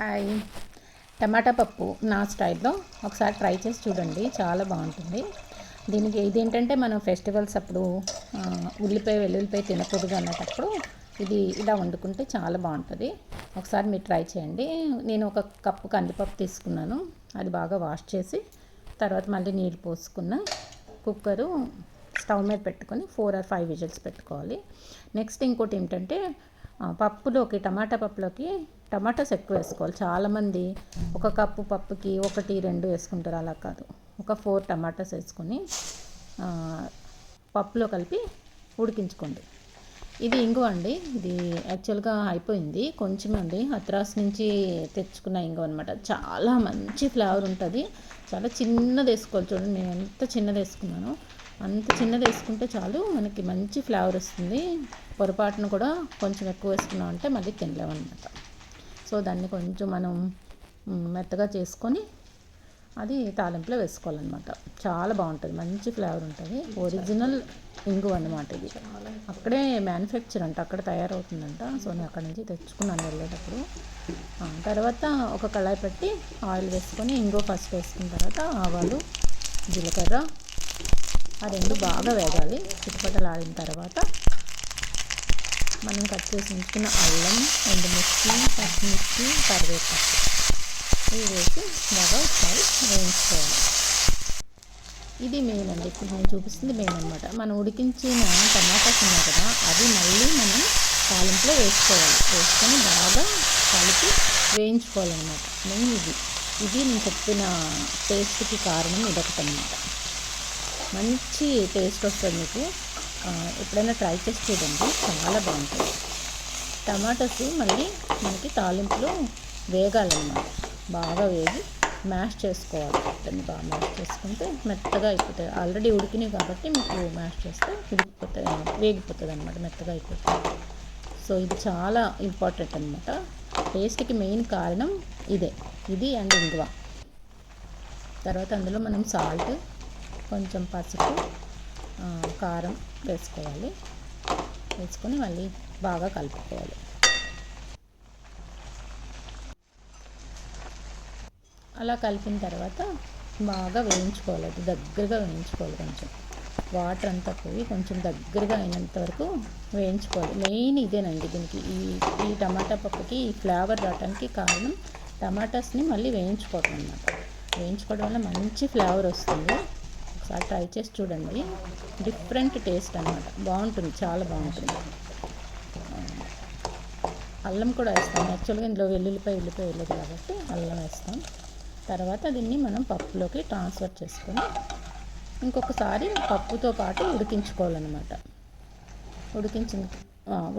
Hi టమాటా పప్పు నా స్టైల్లో ఒకసారి ట్రై చేసి చూడండి. చాలా బాగుంటుంది. దీనికి ఇదేంటంటే మనం ఫెస్టివల్స్ అప్పుడు ఉల్లిపాయ వెల్లుల్లిపాయ తినకూడదు అన్నటప్పుడు ఇది ఇలా వండుకుంటే చాలా బాగుంటుంది. ఒకసారి మీరు ట్రై చేయండి. నేను ఒక కప్పు కందిపప్పు తీసుకున్నాను. అది బాగా వాష్ చేసి తర్వాత మళ్ళీ నీళ్ళు పోసుకున్న కుక్కరు స్టవ్ మీద పెట్టుకొని ఫోర్ ఆర్ ఫైవ్ విజిల్స్ పెట్టుకోవాలి. నెక్స్ట్ ఇంకోటి ఏంటంటే పప్పులోకి టమాటా పప్పులోకి టమాటాస్ ఎక్కువ వేసుకోవాలి. చాలామంది ఒక కప్పు పప్పుకి ఒకటి రెండు వేసుకుంటారు. అలా కాదు. ఒక ఫోర్ టమాటాస్ వేసుకొని పప్పులో కలిపి ఉడికించుకోండి. ఇది ఇంగు అండి. ఇది యాక్చువల్గా అయిపోయింది. కొంచెం అండి హత్రాస్ నుంచి తెచ్చుకున్న ఇంగు అనమాట చాలా మంచి ఫ్లేవర్ ఉంటుంది. చాలా చిన్నది వేసుకోవాలి చూడండి. నేను ఎంత చిన్నది వేసుకున్నాను అంత చిన్నది వేసుకుంటే చాలు మనకి మంచి ఫ్లేవర్ వస్తుంది. పొరపాటును కూడా కొంచెం ఎక్కువ వేసుకున్నాం అంటే మళ్ళీ తినలేమన్నమాట. సో దాన్ని కొంచెం మనం మెత్తగా చేసుకొని అది తాలింపులో వేసుకోవాలన్నమాట. చాలా బాగుంటుంది మంచి ఫ్లేవర్ ఉంటుంది. ఒరిజినల్ ఇంగు అనమాట ఇది. అక్కడే మ్యానుఫ్యాక్చర్ అంట అక్కడ తయారవుతుందంట. సో నేను అక్కడ నుంచి తెచ్చుకున్నాను వెళ్ళేటప్పుడు. తర్వాత ఒక కళాయి పెట్టి ఆయిల్ వేసుకొని ఇంగు ఫస్ట్ వేసుకున్న తర్వాత ఆవాలు జీలకర్ర ఆ రెండు బాగా వేగాలి. చుట్టుపక్కల ఆడిన తర్వాత మనం కట్ చేసి ఉంచుకున్న అల్లం ఎండుమిర్చి పచ్చిమిర్చి కరివేపాకు. ఇవి వేసి బాగా ఒకసారి వేయించుకోవాలి. ఇది మెయిన్ అండి. ఇప్పుడు నేను చూపిస్తుంది మెయిన్ అనమాట మనం ఉడికించిన టమాటాస్ ఉన్నాయి కదా అవి మళ్ళీ మనం తాలింపులో వేసుకోవాలి. వేసుకొని బాగా కలిపి వేయించుకోవాలన్నమాట. మెయిన్ ఇది. ఇది నేను చెప్పిన టేస్ట్కి కారణం ఇదొకటి అనమాట మంచి టేస్ట్ వస్తుంది మీకు. ఎప్పుడైనా ట్రై చేసి చూడండి. చాలా బాగుంటుంది. టమాటాస్ మళ్ళీ మనకి తాలింపులో వేగాలన్నమాట. బాగా వేగి మ్యాష్ చేసుకోవాలి. దాన్ని బాగా మ్యాష్ చేసుకుంటే మెత్తగా అయిపోతాయి. ఆల్రెడీ ఉడికినాయి కాబట్టి మీకు మ్యాష్ చేస్తే ఉడికిపోతుంది వేగిపోతుంది అనమాట మెత్తగా అయిపోతుంది సో ఇది చాలా ఇంపార్టెంట్ అనమాట టేస్ట్కి మెయిన్ కారణం ఇదే. ఇది అండ్ ఇంగువ. తర్వాత అందులో మనం సాల్ట్ కొంచెం పసుపు కారం వేసుకోవాలి. వేసుకొని మళ్ళీ బాగా కలుపుకోవాలి. అలా కలిపిన తర్వాత బాగా వేయించుకోవాలి. అది దగ్గరగా వేయించుకోవాలి కొంచెం. వాటర్ అంతా పోయి కొంచెం దగ్గరగా అయినంత వరకు వేయించుకోవాలి. మెయిన్ ఇదేనండి దీనికి. ఈ ఈ టమాటా పప్పుకి ఈ ఫ్లేవర్ రావడానికి కారణం టమాటాస్ని మళ్ళీ వేయించుకోవటం అన్నమాట. వేయించుకోవడం వల్ల మంచి ఫ్లేవర్ వస్తుంది. ఒకసారి ట్రై చేసి చూడండి. డిఫరెంట్ టేస్ట్ అన్నమాట. బాగుంటుంది చాలా బాగుంటుంది. అల్లం కూడా వేస్తాం. యాక్చువల్గా ఇందులో వెల్లుల్లిపాయ ఉల్లిపాయ వెళ్ళదు కాబట్టి అల్లం వేస్తాం. తర్వాత దీన్ని మనం పప్పులోకి ట్రాన్స్ఫర్ చేసుకొని ఇంకొకసారి పప్పుతో పాటు ఉడికించుకోవాలన్నమాట. ఉడికించిన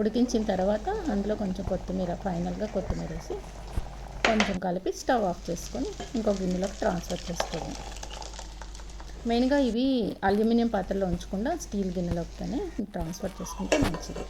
ఉడికించిన తర్వాత అందులో కొంచెం కొత్తిమీర ఫైనల్గా కొత్తిమీర వేసి కొంచెం కలిపి స్టవ్ ఆఫ్ చేసుకొని ఇంకో గిన్నెలోకి ట్రాన్స్ఫర్ చేసుకోవాలి. మెయిన్గా ఇవి అల్యూమినియం పాత్రలో ఉంచకుండా స్టీల్ గిన్నెలోకి ట్రాన్స్ఫర్ చేసుకుంటే మంచిది.